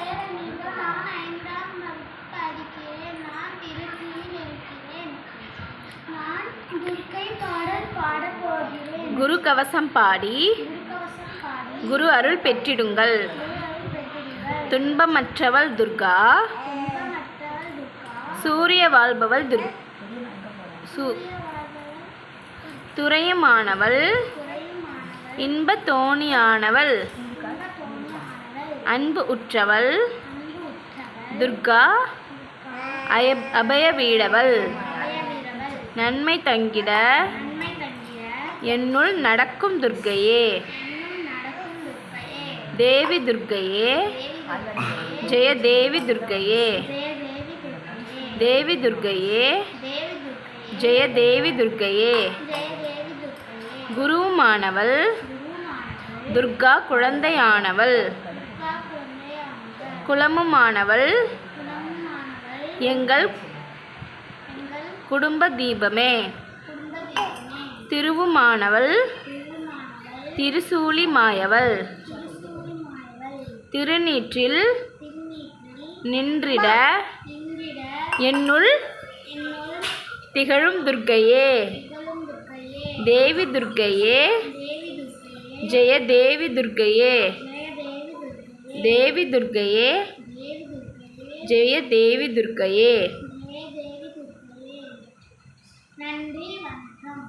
பெயர் நீங்கள் நான் ஐந்தாம் வகுப்பு படிக்கிறேன். நான் திருச்சியில் இருக்கிறேன். நான் துர்க்கை பாடல் பாடப் போகிறேன். குரு கவசம் பாடி. குரு அருள் பெற்றிடுங்கள். துன்பமற்றவள் துர்கா. சூரிய வாழ்பவள் துர் சு துறையுமானவள். இன்ப தோணியானவள். அன்பு உற்றவள். துர்கா அய அபய வீடவள் நன்மை தங்கிட என்னுள் நடக்கும் துர்க்கையே தேவி துர்க்கையே துர்க்கையே ஜெய தேவி துர்க்கையே தேவி துர்க்கையே ஜெய தேவி துர்க்கையே குருவுமானவள். குருமானவள் துர்கா குழந்தையானவள். குலமுமானவள். எங்கள் குடும்ப தீபமே. திருவுமானவள். திருசூலி மாயவள். திருநீற்றில் நின்றிட என்னுள் திகழும் துர்க்கையே. தேவி துர்க்கையே. தேவி துர்க்கையே ஜெய தேவி துர்க்கையே ஜெய தேவி துர்க்கையே தேவி துர்க்கையே தேவி துர்க்கையே ஜெய தேவி துர்க்கையே ஜெய தேவி துர்க்கையே நன்றி வணக்கம்.